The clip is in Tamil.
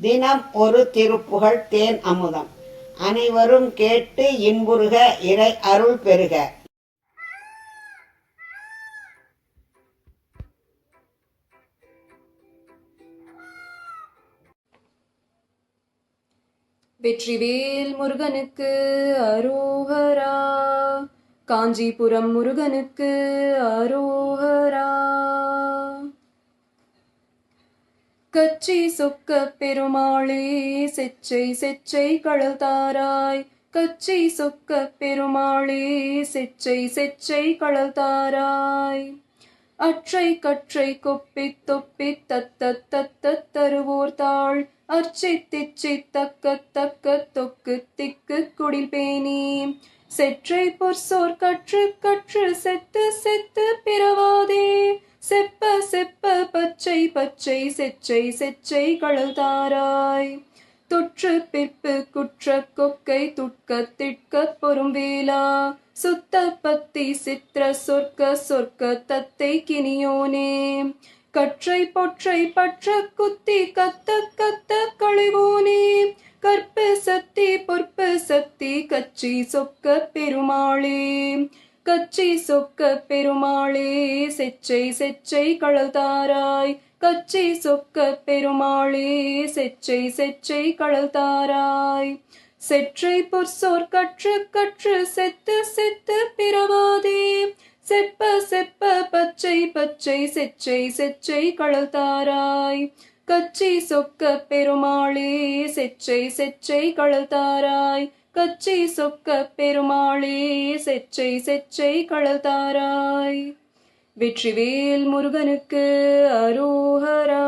தினம் ஒரு திருப்புகழ் தேன் அமுதம். அனைவரும் கேட்டு இன்புறுக இறை அருள் பெறுக. வெற்றிவேல் முருகனுக்கு அரோகரா. காஞ்சிபுரம் முருகனுக்கு அரோகரா. கச்சி சொக்க பெருமாளே செச்சை செச்சை கழல்தாராய் கச்சி சொக்க பெருமாளே செச்சை செச்சை கழல்தாராய் அற்றை கற்றை கொப்பி தொப்பி தத்த தத்த தருவோர் தாள். அர்ச்சை திச்சை தக்க தக்க தொக்கு திக்கு குடில் பேணி. செற்றை பொற்சோர் கற்று கற்று செத்து செத்து பிறவாதே. செப்ப செப்ப பச்சை பச்சை செச்சை செச்சை கழுதாராய் தொற்று பிற்பு குற்ற கொக்கை துட்க திட்க பொறும் வேலா. சுத்த பத்தி சித்திர சொர்க்க சொர்க்க தத்தை கினியோனே. கற்றை பொற்றை பற்ற குத்தி கத்த கத்த கழிவோனே. கற்பு சத்தி பொற்பு சக்தி கச்சி சொக்க பெருமாளே. கச்சி சொக்க பெருமாளே செச்சை செச்சை கழல்தாராய் கச்சை சொக்க பெருமாளே செச்சை செச்சை கழல்தாராய் செற்றை பொற்சோர் கற்று கற்று செத்து செத்து பிறவாதே. செப்ப செப்ப பச்சை பச்சை செச்சை செச்சை கழல்தாராய் கச்சி சொக்க பெருமாளே செச்சை செச்சை கழல்தாராய் கச்சை சொக்க பெருமாளே செச்சை செச்சை கழல்தாராய் வெற்றிவேல் முருகனுக்கு அரோஹரா